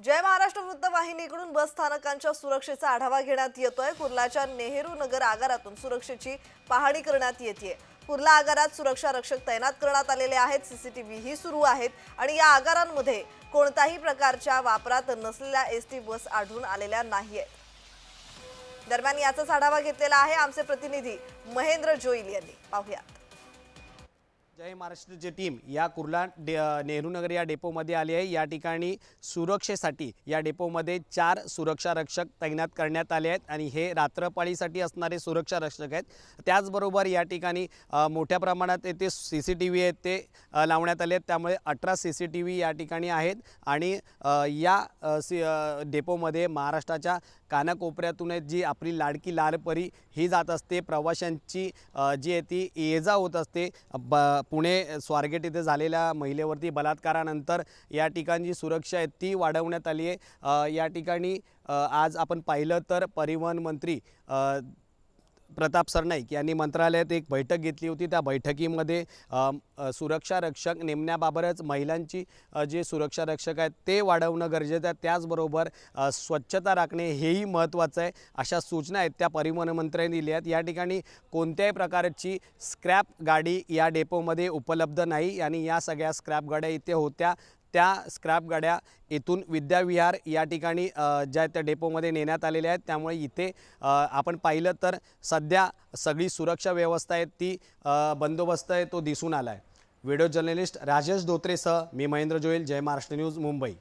जय महाराष्ट्र वृत्तवाहिनीकडून बस स्थानकांच्या सुरक्षेचा आढावा घेण्यात येतोय. कुर्लाच्या नेहरू नगर आगारातून सुरक्षेची पाहणी करण्यात येते कुर्ला आगारात सुरक्षा रक्षक तैनात करण्यात आलेले आहेत. सीसीटीव्ही ही सुरू आहेत आणि या आगारांमध्ये कोणत्याही प्रकारच्या वापरात नसलेल्या एस टी बस आढळून आलेल्या नाहीयेत. दरम्यान याचाच आढावा घेतलेला आहे आमचे प्रतिनिधी महेंद्र जोईल यांनी. पाहुयात. जय महाराष्ट्रची टीम या कुर्ला डे नेहरू नगर या डेपोमध्ये आली आहे. या ठिकाणी सुरक्षेसाठी या डेपोमध्ये चार सुरक्षा रक्षक तैनात करण्यात आले आहेत आणि हे रात्रपाळीसाठी असणारे सुरक्षा रक्षक आहेत. त्याचबरोबर या ठिकाणी मोठ्या प्रमाणात येथे सी सी टी व्ही आहेत ते लावण्यात आले आहेत. त्यामुळे अठरा सी सी टी व्ही या ठिकाणी आहेत आणि या सी डेपोमध्ये महाराष्ट्राच्या कानाकोपऱ्यातून जी आपली लाडकी लालपरी ही जात असते प्रवाशांची जी आहे ती ये जा होत असते. ब पुणे स्वारगेट इथे झालेल्या महिलेवरती बलात्कारानंतर या ठिकाणची सुरक्षा आहे ती वाढवण्यात आली आहे. या ठिकाणी आज आपण पाहिलं तर परिवहन मंत्री प्रताप सरनाईक यांनी मंत्रालयात एक बैठक घेतली होती. त्या बैठकीमध्ये सुरक्षा रक्षक नेमण्याबाबतच महिलांची जे सुरक्षा रक्षक आहेत ते वाढवणं गरजेचं आहे. त्याचबरोबर स्वच्छता राखणे हेही महत्त्वाचं आहे अशा सूचना आहेत त्या परिवहन मंत्र्यांनी दिल्या आहेत. या ठिकाणी कोणत्याही प्रकारची स्क्रॅप गाडी या डेपोमध्ये उपलब्ध नाही आणि या सगळ्या स्क्रॅप गाड्या इथे होत्या. त्या स्क्रॅप गाड्या इथून विद्याविहार या ठिकाणी ज्या त्या डेपोमध्ये नेण्यात आलेल्या आहेत. त्यामुळे इथे आपण पाहिलं तर सध्या सगळी सुरक्षा व्यवस्था आहे ती बंदोबस्त आहे तो दिसून आला आहे व्हिडिओ जर्नलिस्ट राजेश धोत्रेसह मी महेंद्र जोईल जय महाराष्ट्र न्यूज मुंबई.